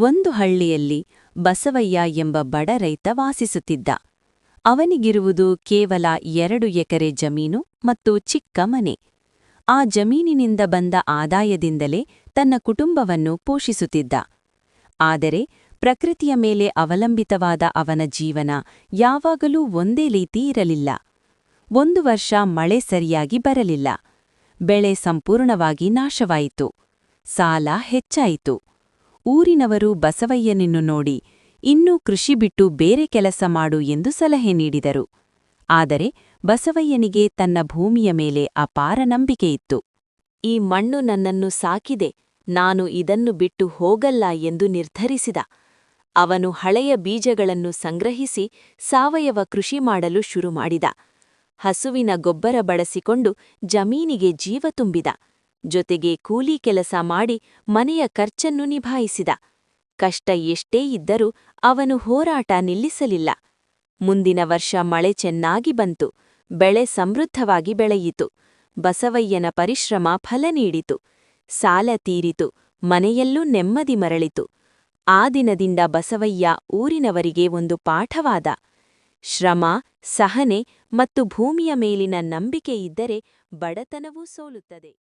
ಒಂದು ಹಳ್ಳಿಯಲ್ಲಿ ಬಸವಯ್ಯ ಎಂಬ ಬಡ ರೈತ ವಾಸಿಸುತ್ತಿದ್ದ. ಅವನಿಗಿರುವುದು ಕೇವಲ ಎರಡು ಎಕರೆ ಜಮೀನು ಮತ್ತು ಚಿಕ್ಕ ಮನೆ. ಆ ಜಮೀನಿನಿಂದ ಬಂದ ಆದಾಯದಿಂದಲೇ ತನ್ನ ಕುಟುಂಬವನ್ನು ಪೋಷಿಸುತ್ತಿದ್ದ. ಆದರೆ ಪ್ರಕೃತಿಯ ಮೇಲೆ ಅವಲಂಬಿತವಾದ ಅವನ ಜೀವನ ಯಾವಾಗಲೂ ಒಂದೇ ರೀತಿ ಇರಲಿಲ್ಲ. ಒಂದು ವರ್ಷ ಮಳೆ ಸರಿಯಾಗಿ ಬರಲಿಲ್ಲ. ಬೆಳೆ ಸಂಪೂರ್ಣವಾಗಿ ನಾಶವಾಯಿತು. ಸಾಲ ಹೆಚ್ಚಾಯಿತು. ಊರಿನವರು ಬಸವಯ್ಯನನ್ನು ನೋಡಿ, ಇನ್ನೂ ಕೃಷಿ ಬಿಟ್ಟು ಬೇರೆ ಕೆಲಸ ಮಾಡು ಎಂದು ಸಲಹೆ ನೀಡಿದರು. ಆದರೆ ಬಸವಯ್ಯನಿಗೆ ತನ್ನ ಭೂಮಿಯ ಮೇಲೆ ಅಪಾರ ನಂಬಿಕೆಯಿತ್ತು ಈ ಮಣ್ಣು ನನ್ನನ್ನು ಸಾಕಿದೆ, ನಾನು ಇದನ್ನು ಬಿಟ್ಟು ಹೋಗಲ್ಲ ಎಂದು ನಿರ್ಧರಿಸಿದ. ಅವನು ಹಳೆಯ ಬೀಜಗಳನ್ನು ಸಂಗ್ರಹಿಸಿ ಸಾವಯವ ಕೃಷಿ ಮಾಡಲು ಶುರುಮಾಡಿದ ಹಸುವಿನ ಗೊಬ್ಬರ ಬಳಸಿಕೊಂಡು ಜಮೀನಿಗೆ ಜೀವ ತುಂಬಿದ. ಜೊತೆಗೆ ಕೂಲಿ ಕೆಲಸ ಮಾಡಿ ಮನೆಯ ಖರ್ಚನ್ನು ನಿಭಾಯಿಸಿದ. ಕಷ್ಟ ಎಷ್ಟೇ ಇದ್ದರೂ ಅವನು ಹೋರಾಟ ನಿಲ್ಲಿಸಲಿಲ್ಲ. ಮುಂದಿನ ವರ್ಷ ಮಳೆ ಚೆನ್ನಾಗಿ ಬಂತು. ಬೆಳೆ ಸಮೃದ್ಧವಾಗಿ ಬೆಳೆಯಿತು. ಬಸವಯ್ಯನ ಪರಿಶ್ರಮ ಫಲ ನೀಡಿತು. ಸಾಲ ತೀರಿತು. ಮನೆಯಲ್ಲೂ ನೆಮ್ಮದಿ ಮರಳಿತು. ಆ ದಿನದಿಂದ ಬಸವಯ್ಯ ಊರಿನವರಿಗೆ ಒಂದು ಪಾಠವಾದ. ಶ್ರಮ, ಸಹನೆ ಮತ್ತು ಭೂಮಿಯ ಮೇಲಿನ ನಂಬಿಕೆ ಇದ್ದರೆ ಬಡತನವೂ ಸೋಲುತ್ತದೆ.